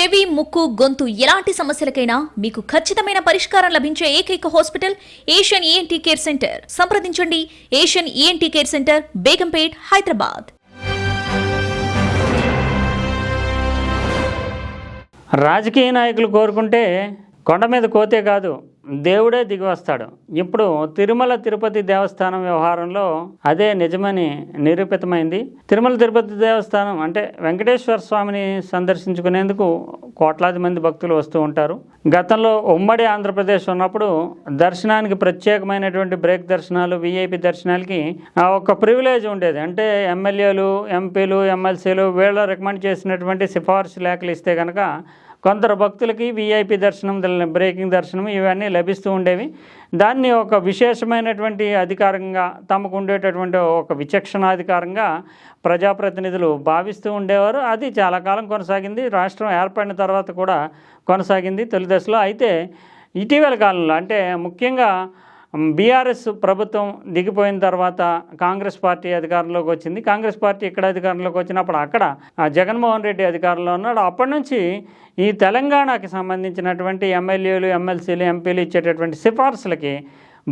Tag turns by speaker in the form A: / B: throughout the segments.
A: చెవి ముక్కు గొంతు ఎలాంటి సమస్యలకైనా మీకు ఖచ్చితమైన పరిష్కారం లభించే ఏకైక hospital Asian ENT care centre. సంప్రదించండి. Asian ENT care centre Begumpet Hyderabad.
B: రాజకీయ నాయకులు కోరుకుంటే కొండ మీద కోతే కాదు. దేవుడే దిగి వస్తాడు ఇప్పుడు తిరుమల తిరుపతి దేవస్థానం వ్యవహారంలో అదే నిజమని నిరూపితమైంది. తిరుమల తిరుపతి దేవస్థానం అంటే వెంకటేశ్వర స్వామిని సందర్శించుకునేందుకు కోట్లాది మంది భక్తులు వస్తూ ఉంటారు. గతంలో ఉమ్మడి ఆంధ్రప్రదేశ్ ఉన్నప్పుడు దర్శనానికి ప్రత్యేకమైనటువంటి బ్రేక్ దర్శనాలు విఐపి దర్శనాలకి ఆ ఒక ప్రివిలేజ్ ఉండేది. అంటే ఎమ్మెల్యేలు ఎంపీలు ఎమ్మెల్సీలు వీళ్ళు రికమెండ్ చేసినటువంటి సిఫార్సు లేఖలు ఇస్తే కనుక కొందరు భక్తులకి విఐపి దర్శనం బ్రేకింగ్ దర్శనం ఇవన్నీ లభిస్తూ ఉండేవి. దాన్ని ఒక విశేషమైనటువంటి అధికారంగా తమకు ఉండేటటువంటి ఒక విచక్షణాధికారంగా ప్రజాప్రతినిధులు భావిస్తూ ఉండేవారు. అది చాలా కాలం కొనసాగింది. రాష్ట్రం ఏర్పడిన తర్వాత కూడా కొనసాగింది తొలి దశలో. అయితే ఇటీవల కాలంలో అంటే ముఖ్యంగా బీఆర్ఎస్ ప్రభుత్వం దిగిపోయిన తర్వాత కాంగ్రెస్ పార్టీ అధికారంలోకి వచ్చింది. కాంగ్రెస్ పార్టీ ఇక్కడ అధికారంలోకి వచ్చినప్పుడు అక్కడ జగన్మోహన్ రెడ్డి అధికారంలో ఉన్నాడు. అప్పటి నుంచి ఈ తెలంగాణకి సంబంధించినటువంటి ఎమ్మెల్యేలు ఎమ్మెల్సీలు ఎంపీలు ఇచ్చేటటువంటి సిఫార్సులకి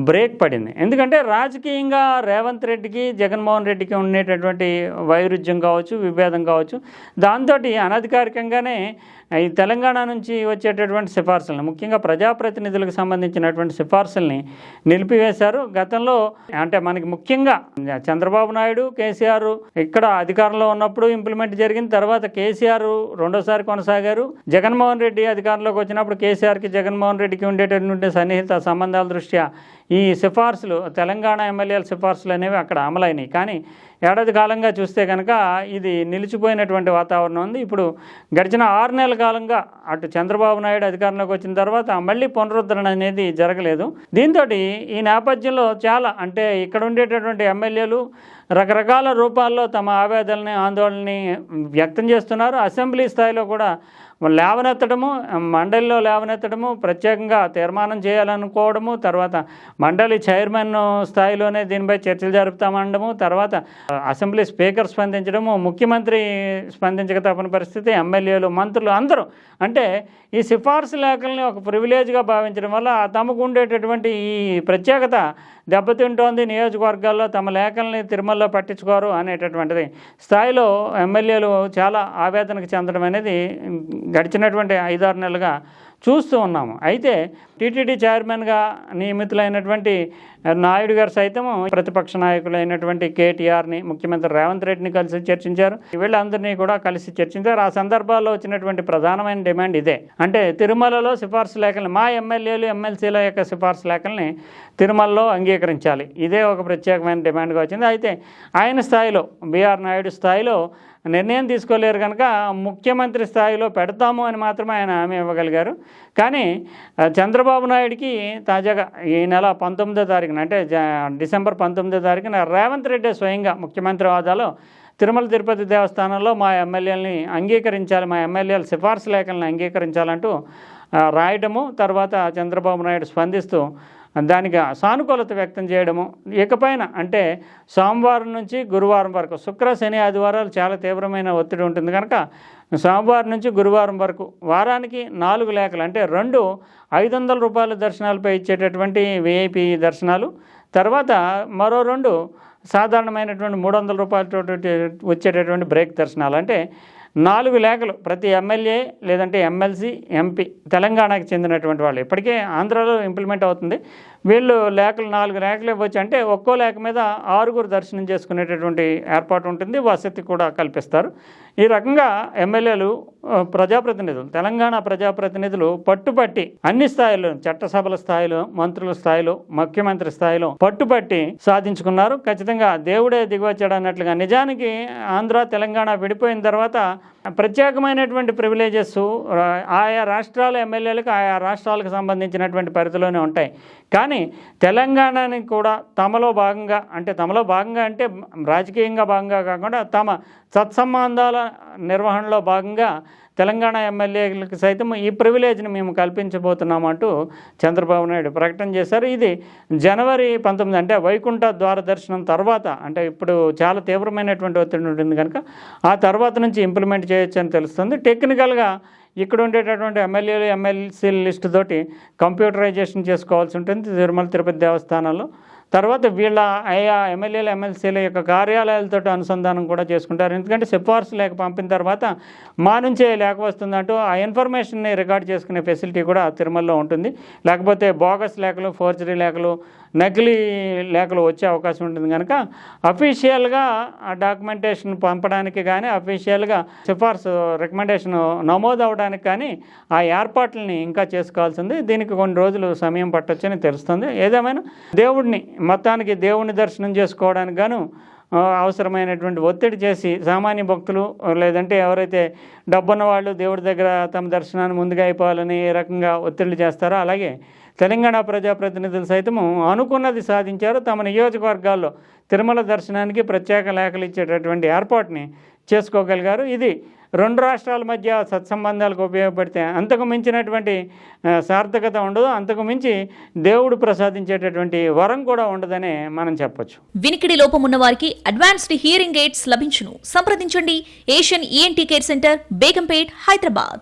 B: బ్రేక్ పడింది. ఎందుకంటే రాజకీయంగా రేవంత్ రెడ్డికి జగన్మోహన్ రెడ్డికి ఉండేటటువంటి వైరుధ్యం కావచ్చు విభేదం కావచ్చు దాంతో అనధికారికంగానే ఈ తెలంగాణ నుంచి వచ్చేటటువంటి సిఫార్సులను ముఖ్యంగా ప్రజాప్రతినిధులకు సంబంధించినటువంటి సిఫార్సుల్ని నిలిపివేశారు. గతంలో అంటే మనకి ముఖ్యంగా చంద్రబాబు నాయుడు కేసీఆర్ ఇక్కడ అధికారంలో ఉన్నప్పుడు ఇంప్లిమెంట్ జరిగిన తర్వాత కేసీఆర్ రెండోసారి కొనసాగారు. జగన్మోహన్ రెడ్డి అధికారంలోకి వచ్చినప్పుడు కేసీఆర్కి జగన్మోహన్ రెడ్డికి ఉండేటటువంటి సన్నిహిత సంబంధాల దృష్ట్యా ఈ సిఫార్సులు తెలంగాణ ఎమ్మెల్యేల సిఫార్సులు అనేవి అక్కడ అమలైనాయి. కానీ ఏడాది కాలంగా చూస్తే కనుక ఇది నిలిచిపోయినటువంటి వాతావరణం ఉంది. ఇప్పుడు గడిచిన ఆరు నెలల కాలంగా అటు చంద్రబాబు నాయుడు అధికారంలోకి వచ్చిన తర్వాత మళ్ళీ పునరుద్ధరణ అనేది జరగలేదు. దీంతో ఈ నేపథ్యంలో చాలా అంటే ఇక్కడ ఉండేటటువంటి ఎమ్మెల్యేలు రకరకాల రూపాల్లో తమ ఆవేదనని ఆందోళనని వ్యక్తం చేస్తున్నారు. అసెంబ్లీ స్థాయిలో కూడా లేవనెత్తడము మండలిలో లేవనెత్తడము ప్రత్యేకంగా తీర్మానం చేయాలనుకోవడము తర్వాత మండలి చైర్మన్ స్థాయిలోనే దీనిపై చర్చలు జరుపుతామండము తర్వాత అసెంబ్లీ స్పీకర్ స్పందించడము ముఖ్యమంత్రి స్పందించక తప్పని పరిస్థితి ఎమ్మెల్యేలు మంత్రులు అందరూ. అంటే ఈ సిఫార్సు లేఖల్ని ఒక ప్రివిలేజ్గా భావించడం వల్ల తమకు ఉండేటటువంటి ఈ ప్రత్యేకత దెబ్బతింటోంది నియోజకవర్గాల్లో తమ లేఖల్ని తిరుమలలో పట్టించుకోరు అనేటటువంటిది. స్థాయిలో ఎమ్మెల్యేలు చాలా ఆవేదనకు చెందడం అనేది గడిచినటువంటి ఐదారు నెలలుగా చూస్తూ ఉన్నాము. అయితే టీటీడీ చైర్మన్గా నియమితులైనటువంటి నాయుడు గారు సైతము ప్రతిపక్ష నాయకులైనటువంటి కేటీఆర్ని ముఖ్యమంత్రి రేవంత్ రెడ్డిని కలిసి చర్చించారు. వీళ్ళందరినీ కూడా కలిసి చర్చించారు. ఆ సందర్భాల్లో వచ్చినటువంటి ప్రధానమైన డిమాండ్ ఇదే. అంటే తిరుమలలో సిఫార్సు లేఖల్ని మా ఎమ్మెల్యేలు ఎమ్మెల్సీల యొక్క సిఫార్సు లేఖల్ని తిరుమలలో అంగీకరించాలి. ఇదే ఒక ప్రత్యేకమైన డిమాండ్గా వచ్చింది. అయితే ఆయన స్థాయిలో బీఆర్ నాయుడు స్థాయిలో నిర్ణయం తీసుకోలేరు కనుక ముఖ్యమంత్రి స్థాయిలో పెడతాము అని మాత్రమే ఆయన హామీ ఇవ్వగలిగారు. కానీ చంద్రబాబు నాయుడికి తాజాగా ఈ నెల పంతొమ్మిదో తారీఖున అంటే డిసెంబర్ పంతొమ్మిదో తారీఖున రేవంత్ రెడ్డి స్వయంగా ముఖ్యమంత్రి హోదాలో తిరుమల తిరుపతి దేవస్థానంలో మా ఎమ్మెల్యేలని అంగీకరించాలి మా ఎమ్మెల్యేల సిఫార్సు లేఖలను అంగీకరించాలంటూ రాయడము తర్వాత చంద్రబాబు నాయుడు స్పందిస్తూ దానికి సానుకూలత వ్యక్తం చేయడము. ఇకపైన అంటే సోమవారం నుంచి గురువారం వరకు శుక్ర శని ఆదివారాలు చాలా తీవ్రమైన ఒత్తిడి ఉంటుంది కనుక సోమవారం నుంచి గురువారం వరకు వారానికి నాలుగు లేఖలు అంటే రెండు ఐదు వందల రూపాయల దర్శనాలపై ఇచ్చేటటువంటి విఐపి దర్శనాలు. తర్వాత మరో రెండు సాధారణమైనటువంటి మూడు వందల రూపాయలతో వచ్చేటటువంటి బ్రేక్ దర్శనాలు. అంటే నాలుగు లేఖలు ప్రతి ఎమ్మెల్యే లేదంటే ఎమ్మెల్సీ ఎంపీ తెలంగాణకు చెందినటువంటి వాళ్ళు. ఇప్పటికే ఆంధ్రాలో ఇంప్లిమెంట్ అవుతుంది. వీళ్ళు లేఖలు నాలుగు లేఖలు ఇవ్వచ్చు అంటే ఒక్కో లేఖ మీద ఆరుగురు దర్శనం చేసుకునేటటువంటి ఏర్పాటు ఉంటుంది వసతి కూడా కల్పిస్తారు. ఈ రకంగా ఎమ్మెల్యేలు ప్రజాప్రతినిధులు తెలంగాణ ప్రజాప్రతినిధులు పట్టుబట్టి అన్ని స్థాయిలో చట్టసభల స్థాయిలో మంత్రుల స్థాయిలో ముఖ్యమంత్రి స్థాయిలో పట్టుపట్టి సాధించుకున్నారు. ఖచ్చితంగా దేవుడే దిగువచ్చాడు అన్నట్లుగా. నిజానికి ఆంధ్ర తెలంగాణ విడిపోయిన తర్వాత ప్రత్యేకమైనటువంటి ప్రివిలేజెస్ ఆయా రాష్ట్రాల ఎమ్మెల్యేలకు ఆయా రాష్ట్రాలకు సంబంధించినటువంటి పరిధిలోనే ఉంటాయి. కానీ కానీ తెలంగాణని కూడా తమలో భాగంగా అంటే తమలో భాగంగా అంటే రాజకీయంగా భాగంగా కాకుండా తమ సత్సంబంధాల నిర్వహణలో భాగంగా తెలంగాణ ఎమ్మెల్యేలకు సైతం ఈ ప్రివిలేజ్ని మేము కల్పించబోతున్నాం అంటూ చంద్రబాబు నాయుడు ప్రకటన చేశారు. ఇది జనవరి పంతొమ్మిది అంటే వైకుంఠ ద్వార దర్శనం తర్వాత అంటే ఇప్పుడు చాలా తీవ్రమైనటువంటి ఒత్తిడి ఉంటుంది కనుక ఆ తర్వాత నుంచి ఇంప్లిమెంట్ చేయొచ్చు అని తెలుస్తుంది. టెక్నికల్గా ఇక్కడ ఉండేటటువంటి ఎమ్మెల్యేలు ఎమ్మెల్సీ లిస్టు తోటి కంప్యూటరైజేషన్ చేసుకోవాల్సి ఉంటుంది. తిరుమల తిరుపతి దేవస్థానంలో తర్వాత వీళ్ళ ఆయా ఎమ్మెల్యేలు ఎమ్మెల్సీల యొక్క కార్యాలయాలతో అనుసంధానం కూడా చేసుకుంటారు. ఎందుకంటే సిఫార్సు లేక పంపిన తర్వాత మా నుంచే లేక వస్తుందంటూ ఆ ఇన్ఫర్మేషన్ని రికార్డ్ చేసుకునే ఫెసిలిటీ కూడా తిరుమలలో ఉంటుంది. లేకపోతే బోగస్ లేఖలు ఫోర్జరీ లేఖలు నకిలీ లేఖలు వచ్చే అవకాశం ఉంటుంది కనుక అఫీషియల్గా ఆ డాక్యుమెంటేషన్ పంపడానికి కానీ అఫీషియల్గా సిఫార్సు రికమెండేషన్ నమోదు అవడానికి కానీ ఆ ఏర్పాట్లని ఇంకా చేసుకోవాల్సింది దీనికి కొన్ని రోజులు సమయం పట్టొచ్చని తెలుస్తుంది. ఏదేమైనా దేవుడిని మొత్తానికి దేవుని దర్శనం చేసుకోవడానికి గాను అవసరమైనటువంటి ఒత్తిడి చేసి సామాన్య భక్తులు లేదంటే ఎవరైతే డబ్బున్న వాళ్ళు దేవుడి దగ్గర తమ దర్శనాన్ని ముందుగా అయిపోవాలని ఏ రకంగా ఒత్తిళ్ళు చేస్తారో అలాగే తెలంగాణ ప్రజాప్రతినిధులు సైతము అనుకున్నది సాధించారు. తమ నియోజకవర్గాల్లో తిరుమల దర్శనానికి ప్రత్యేక లేఖలు ఇచ్చేటటువంటి ఏర్పాటుని చేసుకోగలిగారు. ఇది రెండు రాష్ట్రాల మధ్య సత్సంబంధాలకు ఉపయోగపడితే అంతకు మించినటువంటి సార్థకత ఉండదు అంతకు మించి దేవుడు ప్రసాదించేటటువంటి వరం కూడా ఉండదనే మనం చెప్పొచ్చు.
A: వినికిడి లోపం ఉన్న వారికి అడ్వాన్స్డ్ హియరింగ్ ఎయిడ్స్ లభించును. సంప్రదించండి. Asian ENT care centre Begumpet Hyderabad.